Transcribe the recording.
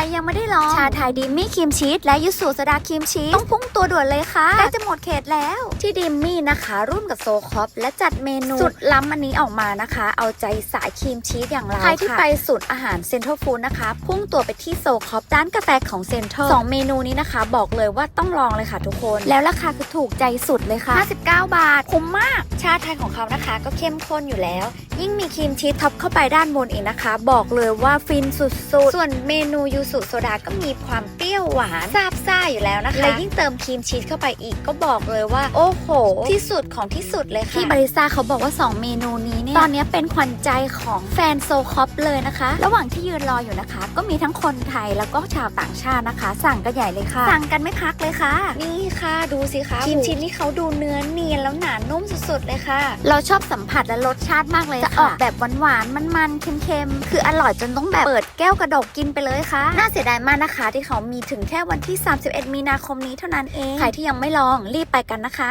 รยังไม่ได้ลอง ชาไทยดิมมี่ครีมชีสและยูสุโซดาครีมชีสต้องพุ่งตัวด่วนเลยค่ะใกล้จะหมดเขตแล้ว ที่ดิมมี่นะคะ ร่วมกับโซคอปและจัดเมนูสุดล้ำอันนี้ออกมานะคะ เอาใจสายครีมชีสอย่างเราใครที่ไปสูตรอาหารเซ็นทรัลฟู้ดนะคะ พุ่งตัวไปที่โซคอปร้านกาแฟของเซ็นทรัลสองเมนูนี้นะคะ บอกเลยว่าต้องลองเลยค่ะทุกคน แล้วราคาคือถูกใจสุดเลยค่ะ 59 บาท คุ้มมาก ชาไทยของเขานะคะ ก็เข้มข้นอยู่แล้ว ยิ่งมีครีมชีสท็อปเข้าไปด้านบนอีกนะคะ บอกเลยว่าฟินสุดๆ ส่วนเมนูยูสุโซดาก็มีความเปรี้ยวหวานซาบซ่าอยู่แล้วนะคะและยิ่งเติมครีมชีสเข้าไปอีกก็บอกเลยว่าโอ้โห ที่สุดของที่สุดเลยค่ะ ที่บาริสต้าเขาบอกว่า 2 เมนูนี้เนี่ย ตอนนี้เป็นขวัญใจของแฟนโซคอปเลยนะคะ ระหว่างที่ยืนรออยู่นะคะ ก็มีทั้งคนไทยแล้วก็ชาวต่างชาตินะคะ สั่งกันใหญ่เลยค่ะ สั่งกันไม่พักเลยค่ะ นี่ค่ะดูสิคะครีมชีสนี่เขาดูเนื้อเนียนแล้วหนานุ่มสุดๆเลยค่ะ เราชอบสัมผัสและรสชาติมากเลยจะออกแบบหวานๆมันๆเค็มๆคืออร่อยจนต้องแบบเปิดแก้วกระดกกินไปเลยค่ะ น่าเสียดายมากนะคะ ที่เขามีถึงแค่วันที่ 31 มีนาคมนี้เท่านั้นเองใครที่ยังไม่ลองรีบไปกันนะคะ